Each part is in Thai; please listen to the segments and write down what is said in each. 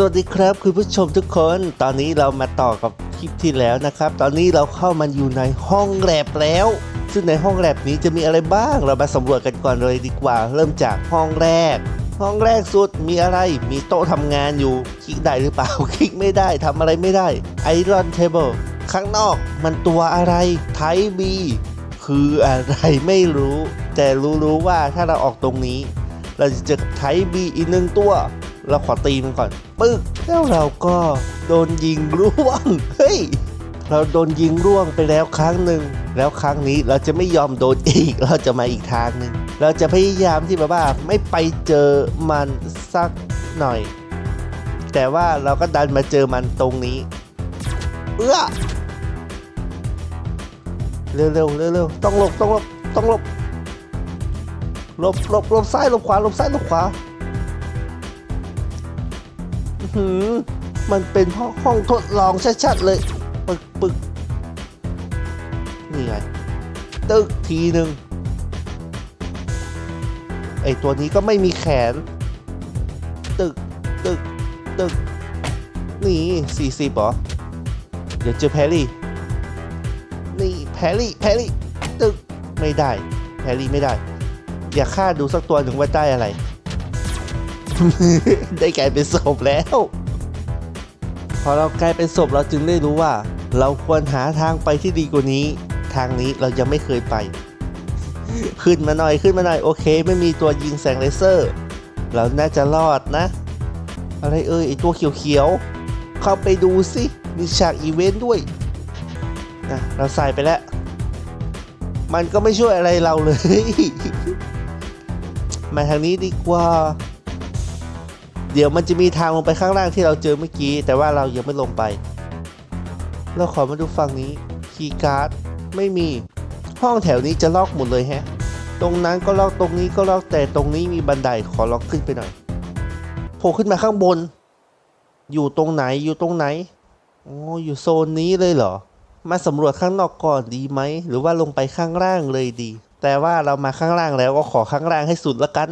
สวัสดีครับคุณผู้ชมทุกคน ตอนนี้เรามาต่อกับคลิปที่แล้วนะครับ ตอนนี้เราเข้ามาอยู่ในห้องแลบแล้ว ซึ่งในห้องแลบนี้จะมีอะไรบ้าง เรามาสำรวจกันก่อนเลยดีกว่า เริ่มจากห้องแรก ห้องแรกสุดมีอะไรมีโต๊ะทำงานอยู่ คลิกได้หรือเปล่า คลิกไม่ได้ทำอะไรไม่ได้ไอรอนเทเบิลข้างนอกมันตัวอะไรไทบีคืออะไรไม่รู้ แต่รู้ๆว่าถ้าเราออกตรงนี้ เราจะเจอไทบีอีกหนึ่งตัว เราขอตีมันก่อน ปึ๊กแล้วเราก็โดนยิงร่วง เฮ้ย เราโดนยิงร่วงไปแล้วครั้งหนึ่ง แล้วครั้งนี้เราจะไม่ยอมโดนอีก เราจะมาอีกทางหนึ่ง เราจะพยายามที่แบบว่าไม่ไปเจอมันสักหน่อย แต่ว่าเราก็ดันมาเจอมันตรงนี้ เอื้อเร็วเร็วเร็วต้องหลบต้องหลบต้องหลบหลบหลบหลบซ้ายหลบขวาหลบซ้ายหลบขวา หือมันเป็นห้องห้องทดลองชัดๆเลยปึกปึกนี่ไงตึกทีหนึ่งไอตัวนี้ก็ไม่มีแขน ตึกตึกตึกนี่สี่สิบหรอเดี๋ยวเจอแพรรี่ นี่แพรรี่แพรรี่ตึกไม่ได้ แพรรี่ไม่ได้ อย่าฆ่าดูสักตัวหนึ่งว่าได้อะไร ได้กลายเป็นศพแล้ว พอเรากลายเป็นศพเราจึงได้รู้ว่า เราควรหาทางไปที่ดีกว่านี้ ทางนี้เรายังไม่เคยไป ขึ้นมาหน่อยขึ้นมาหน่อยโอเค ไม่มีตัวยิงแสงเลเซอร์ เราน่าจะรอดนะ อะไรเอ่ยไอตัวเขียวๆเข้าไปดูสิมีฉากอีเวนต์ด้วยนะเราใส่ไปแล้ว มันก็ไม่ช่วยอะไรเราเลย มาทางนี้ดีกว่า เดี๋ยวมันจะมีทางลงไปข้างล่างที่เราเจอเมื่อกี้ แต่ว่าเรายังไม่ลงไป เราขอมาดูฝั่งนี้คีย์การ์ดไม่มีห้องแถวนี้จะล็อกหมดเลยแฮะ ตรงนั้นก็ล็อกตรงนี้ก็ล็อกแต่ตรงนี้มีบันไดขอล็อกขึ้นไปหน่อยโผล่ขึ้นมาข้างบน อยู่ตรงไหนอยู่ตรงไหนอ๋ออยู่โซนนี้เลยเหรอ มาสำรวจข้างนอกก่อนดีไหม หรือว่าลงไปข้างล่างเลยดี แต่ว่าเรามาข้างล่างแล้วก็ขอข้างล่างให้สุดละกัน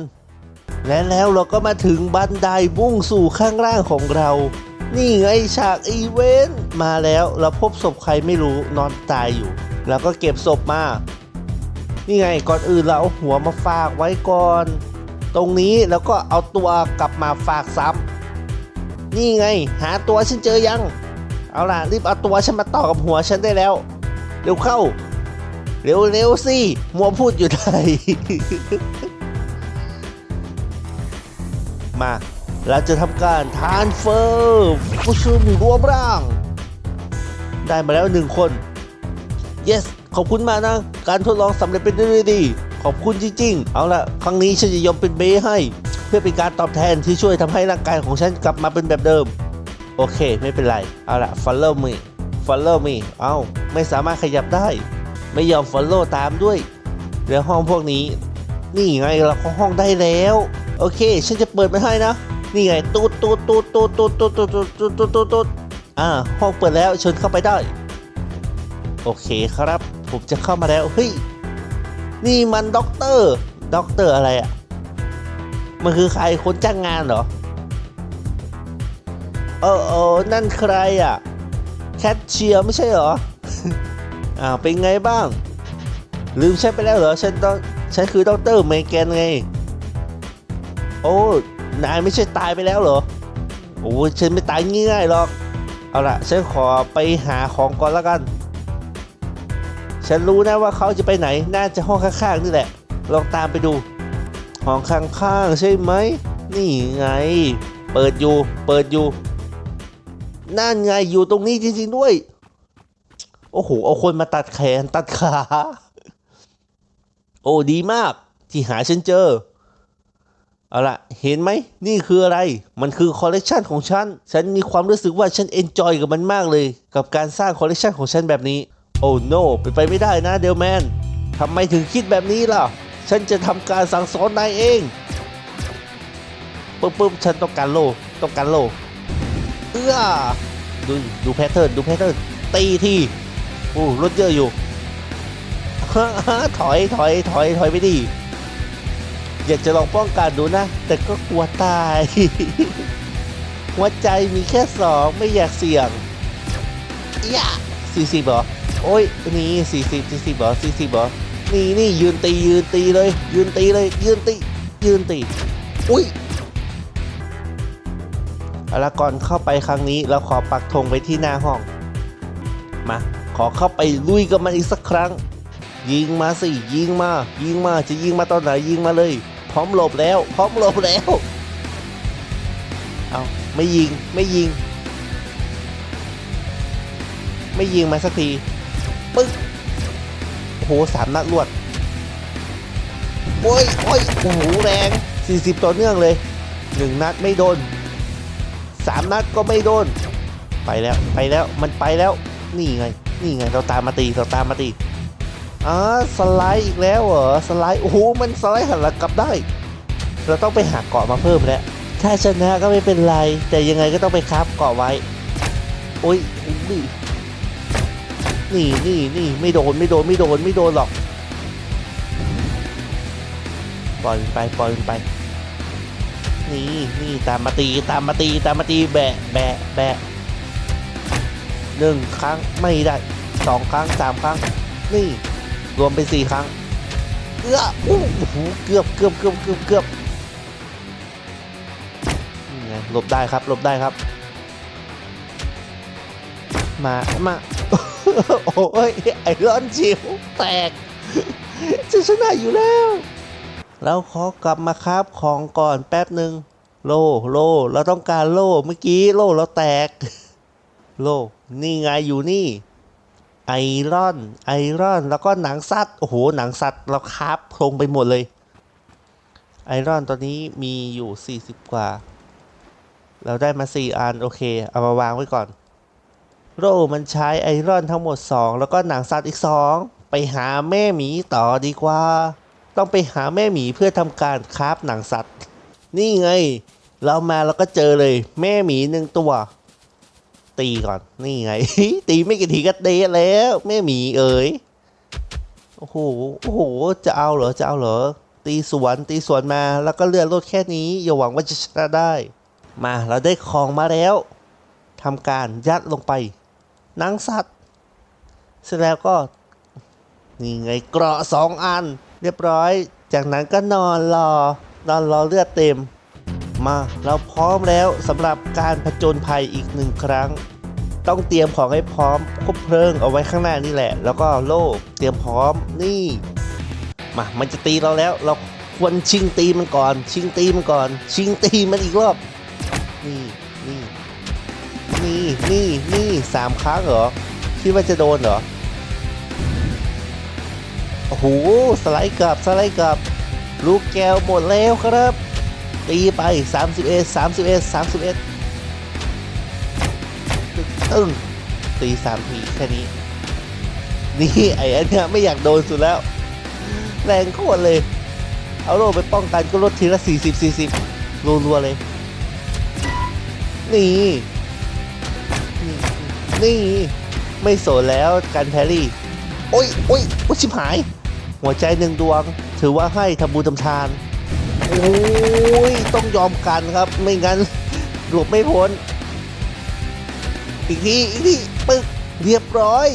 และแล้วเราก็มาถึงบันไดมุ่งสู่ข้างล่างของเรา นี่ไงฉากอีเวนต์มาแล้วเราพบศพใครไม่รู้นอนตายอยู่ แล้วก็เก็บศพมา นี่ไงก่อนอื่นเราเอาหัวมาฝากไว้ก่อน ตรงนี้แล้วก็เอาตัวกลับมาฝากซ้ำนี่ไง หาตัวฉันเจอยัง เอาล่ะรีบเอาตัวฉันมาต่อกับหัวฉันได้แล้ว เร็วเข้า เร็วเร็วสิมัวพูดอยู่ไหน มาเราจะทำการทานเฟอร์ผู้ชุมรวมร่าง ได้มาแล้วหนึ่งคน yes ขอบคุณมากนะ การทดลองสำเร็จเป็นด้วยดี ขอบคุณจริงๆ เอาละครั้งนี้ฉันจะยอมเป็นเบให้ เพื่อเป็นการตอบแทนที่ช่วยทำให้ร่างกายของฉันกลับมาเป็นแบบเดิม โอเค ไม่เป็นไร เอาละ follow me follow me เอาไม่สามารถขยับได้ ไม่ยอม follow ตามด้วย แล้วห้องพวกนี้ นี่ไงเราเข้าห้องได้แล้ว โอเค ฉันจะเปิดไปให้นะ นี่ไงตูดตูดตูดตูดตูดตูดตูดตูดตูดตูดตูดตูดอ่า ห้องเปิดแล้วเชิญเข้าไปได้ โอเคครับ ผมจะเข้ามาแล้ว เฮ้ย นี่มันด็อกเตอร์ ด็อกเตอร์อะไรอะ่ะ มันคือใครคนจ้างงานเหรอ เออเออนั่นใครอะ่ะ แคทเชียร์ไม่ใช่เหรออ้าเป็นไงบ้าง ลืมฉันไปแล้วเหรอ ฉันต้องฉันคือด็อกเตอร์เมแกนไง โอ้ นายไม่ใช่ตายไปแล้วเหรอ โอ้ฉันไม่ตายง่ายหรอก เอาล่ะ ฉันขอไปหาของก่อนล้วกัน ฉันรู้นะว่าเขาจะไปไหน น่าจะห้องข้างๆนี่แหละ ลองตามไปดู ห้องข้างๆใช่ไหม นี่ไง เปิดอยู่ เปิดอยู่ นั่นไงอยู่ตรงนี้จริงๆด้วย โอ้โห เอาคนมาตัดแขนตัดขา โอ้ดีมาก ที่หาฉันเจอ เอาละเห็นไหมนี่คืออะไร มันคือคอลเลกชันของฉัน ฉันมีความรู้สึกว่าฉันเอนจอยกับมันมากเลย กับการสร้างคอลเลกชันของฉันแบบนี้ โอ้โน เป็นไปไม่ได้นะเดลแมนทำไมถึงคิดแบบนี้ล่ะ ฉันจะทำการสั่งสอนนายเองปึ๊บปึ๊บฉันต้องการโลต้องการโลเอื้อดูดูแพทเทิร์นดูแพทเทิร์นตีที่โอ้รถเยอะอยู่ถอยถอยถอยถอยไปดิ อยากจะลองป้องกันดูนะ แต่ก็กลัวตาย หัวใจมีแค่สองไม่อยากเสี่ยงยะสี่สิบหรอ โอ้ยนี่สี่สิบสี่สิบหรอสี่สิบหรอ นี่นี่ยืนตียืนตีเลย ยืนตีเลย ยืนตี ยืนตี อุ้ยเอาละก่อนเข้าไปครั้งนี้เราขอปักธงไปที่หน้าห้อง มา ขอเข้าไปลุยกับมันอีกสักครั้ง ยิงมาสิ ยิงมา ยิงมา จะยิงมาตอนไหนยิงมาเลย ร้อมหลบแล้ว พร้อมหลบแล้ว เอาไม่ยิงไม่ยิง ไม่ยิงมาสักทีปึ๊กโอ้โหสามนัดรวดโอ้ยโอ้ยโอ้โหแรง 40 ต่อเนื่องเลยหนึ่งนัดไม่โดนสามนัดก็ไม่โดน ไปแล้วไปแล้วมันไปแล้ว นี่ไง นี่ไงเราตามมาตีเราตามมาตี อ่าสไลด์อีกแล้วเหรอสไลด์โอ้โหมันสไลด์หันหลังกลับได้ เราต้องไปหาเกาะมาเพิ่มแล้วถ้าชนะก็ไม่เป็นไร แต่ยังไงก็ต้องไปคราฟเกาะไว้โอ้ยนี่นี่นี่นี่ไม่โดนไม่โดนไม่โดนไม่โดนหรอกปล่อยไปปล่อยไปนี่นี่ตามมาตีตามมาตีตามมาตีแบะแบะแบะหนึ่งครั้งไม่ได้สองครั้งสามครั้งนี่ รวมเป็นสี่ครั้งเอื้อโอ้โหเกือบเกือบเกือบเกือบเกือบนี่ไงหลบได้ครับหลบได้ครับ มามาโอ้ยไอรอนจิ๋วแตกจะชนะอยู่แล้ว เราขอกลับมาครับของก่อนแป๊บหนึ่งโลโลเราต้องการโลเมื่อกี้โลเราแตก โลนี่ไงอยู่นี่ ไอรอนไอรอนแล้วก็หนังสัตว์โอ้โหหนังสัตว์เราคาบโครงไปหมดเลย ไอรอนตอนนี้มีอยู่ 40 กว่า เราได้มา 4 อัน โอเค เอามาวางไว้ก่อน โรมันใช้ไอรอนทั้งหมด 2 แล้วก็หนังสัตว์อีก 2 ไปหาแม่หมีต่อดีกว่า ต้องไปหาแม่หมีเพื่อทำการคราฟหนังสัตว์ นี่ไง เรามาแล้วก็เจอเลย แม่หมีหนึ่งตัว ตีก่อน นี่ไง ตีไม่กี่ทีก็เดะแล้วแม่หมีเอ๋ยโอ้โหโอ้โห จะเอาเหรอจะเอาเหรอ ตีสวนตีสวนมาแล้วก็เลือดลดแค่นี้อย่าหวังว่าจะชนะได้ มาเราได้ของมาแล้วทำการยัดลงไปนังสัตว์ เสร็จแล้วก็ นี่ไงเกราะสองอัน เรียบร้อย จากนั้นก็นอนรอนอนรอเลือดเต็ม มาเราพร้อมแล้วสำหรับการผจญภัยอีกหนึ่งครั้ง ต้องเตรียมของให้พร้อมคบเพลิงเอาไว้ข้างหน้านี่แหละ แล้วก็โล่เตรียมพร้อมนี่มามันจะตีเราแล้ว เราควรชิงตีมันก่อน ชิงตีมันก่อน ชิงตีมันอีกรอบนี่นี่นี่นี่นี่สามครั้งเหรอคิดว่าจะโดนเหรอโอ้โหสไลด์กลับสไลด์กลับลูกแก้วหมดแล้วครับ ตีไป 31 31 31ตึ้งตีสามทีแค่นี้ นี่ไอ้อันเนี้ยไม่อยากโดนสุดแล้ว แรงโคตรเลย เอาโลไปป้องกันก็ลดทีละ 40 40รัวๆเลย นี่ นี่ไม่โสนแล้วกันแพรรี่ โอ้ยโอ้ยโอ้ยชิบหาย หัวใจหนึ่งดวง ถือว่าให้ทำบุญทำทาน โอ้ยต้องยอมกันครับ ไม่งั้นหลบไม่พ้น อีกทีอีกทีปึ๊กเรียบร้อย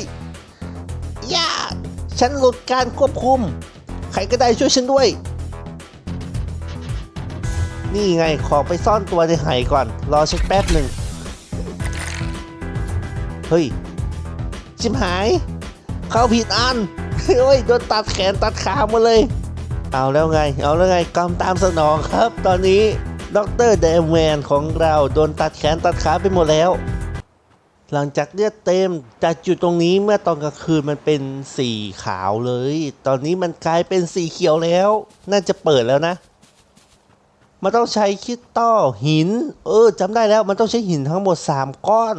ย่าฉันหลุดการควบคุม ใครก็ได้ช่วยฉันด้วย นี่ไงขอไปซ่อนตัวในไหก่อน รอฉันแป๊บหนึ่ง เฮ้ยชิมหาย เข้าผิดอันโอ้ยโดนตัดแขนตัดขาหมดเลย เอาแล้วไง เอาแล้วไงกรรมตามสนองครับ ตอนนี้ดรเดมแมนของเราโดนตัดแขนตัดขาไปหมดแล้ว หลังจากเลือดเต็มจากจุดตรงนี้เมื่อตอนกลางคืนมันเป็นสีขาวเลย ตอนนี้มันกลายเป็นสีเขียวแล้ว น่าจะเปิดแล้วนะ มันต้องใช้คริสตัลหิน เออจำได้แล้วมันต้องใช้หินทั้งหมด 3 ก้อน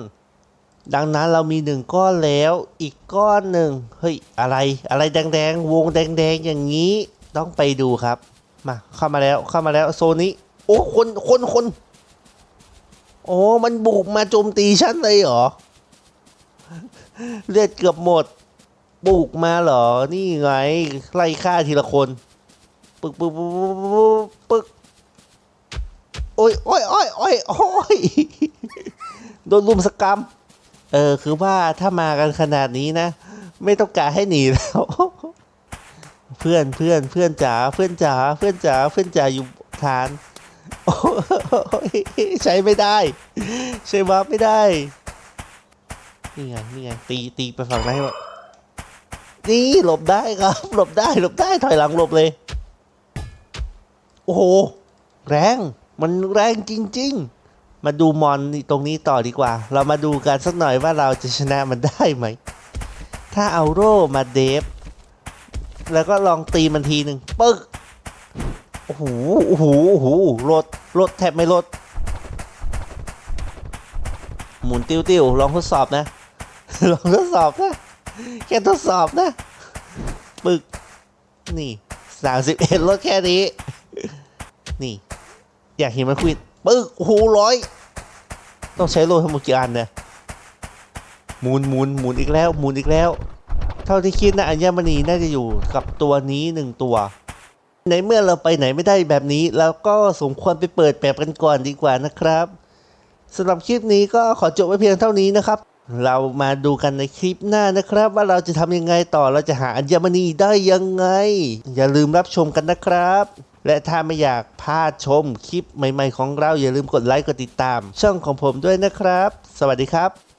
ดังนั้นเรามีหนึ่งก้อนแล้ว อีกก้อนหนึ่งเฮ้ยอะไรอะไรแดงๆ วงแดงๆอย่างนี้ ต้องไปดูครับ มาเข้ามาแล้วเข้ามาแล้วโซนนี้ โอ้คนคนคนโอ้มันบุกมาโจมตีฉันเลยเหรอ เลือดเกือบหมด บุกมาเหรอ นี่ไง ไล่ฆ่าทีละคน ปึกปึกปึกปึกปึกปึกโอ้ยโอ้ยโอ้ยโอ้ยโอ้ยโดนลุมสกรรม เออ คือว่าถ้ามากันขนาดนี้นะ ไม่ต้องการให้หนีแล้ว เพื่อนเพื่อนเพื่อนจ๋าเพื่อนจ๋าเพื่อนจ๋าเพื่อนจ๋าอยู่ฐานใช้ไม่ได้ ใช้วาร์ปไม่ได้ นี่ไงนี่ไงตีตีไปฝั่งไหนวะนี่หลบได้ครับ หลบได้หลบได้ถอยหลังหลบเลย โอ้โห แรง มันแรงจริง ๆ มาดูมอนตรงนี้ต่อดีกว่า เรามาดูกันสักหน่อยว่าเราจะชนะมันได้ไหม ถ้าเอาโร่มาเดฟ แล้วก็ลองตีมันทีหนึ่งปึ๊กโอ้โหโอ้โหโอ้โหรถรถแทบไม่รถหมุนติ้วติ้วๆลองทดสอบนะ ลองทดสอบนะ แค่ทดสอบนะ ปึก นี่สามสิบเอ็ดรถแค่นี้ นี่ อยากเห็นมันคุยปึ๊กโอ้โหร้อย ต้องใช้โลทั้งหมดกี่อันเนี่ยหมุนหมุนหมุนอีกแล้ว หมุนอีกแล้ว เท่าที่คิดนะอัญมณีน่าจะอยู่กับตัวนี้หนึ่งตัวในเมื่อเราไปไหนไม่ได้แบบนี้เราก็สมควรไปเปิดแบบกันก่อนดีกว่านะครับสำหรับคลิปนี้ก็ขอจบไว้เพียงเท่านี้นะครับ เรามาดูกันในคลิปหน้านะครับ ว่าเราจะทำยังไงต่อเราจะหาอัญมณีได้ยังไง อย่าลืมรับชมกันนะครับ และถ้าไม่อยากพลาดชมคลิปใหม่ ๆ ของเราอย่าลืมกดไลค์กดติดตาม ช่องของผมด้วยนะครับ สวัสดีครับ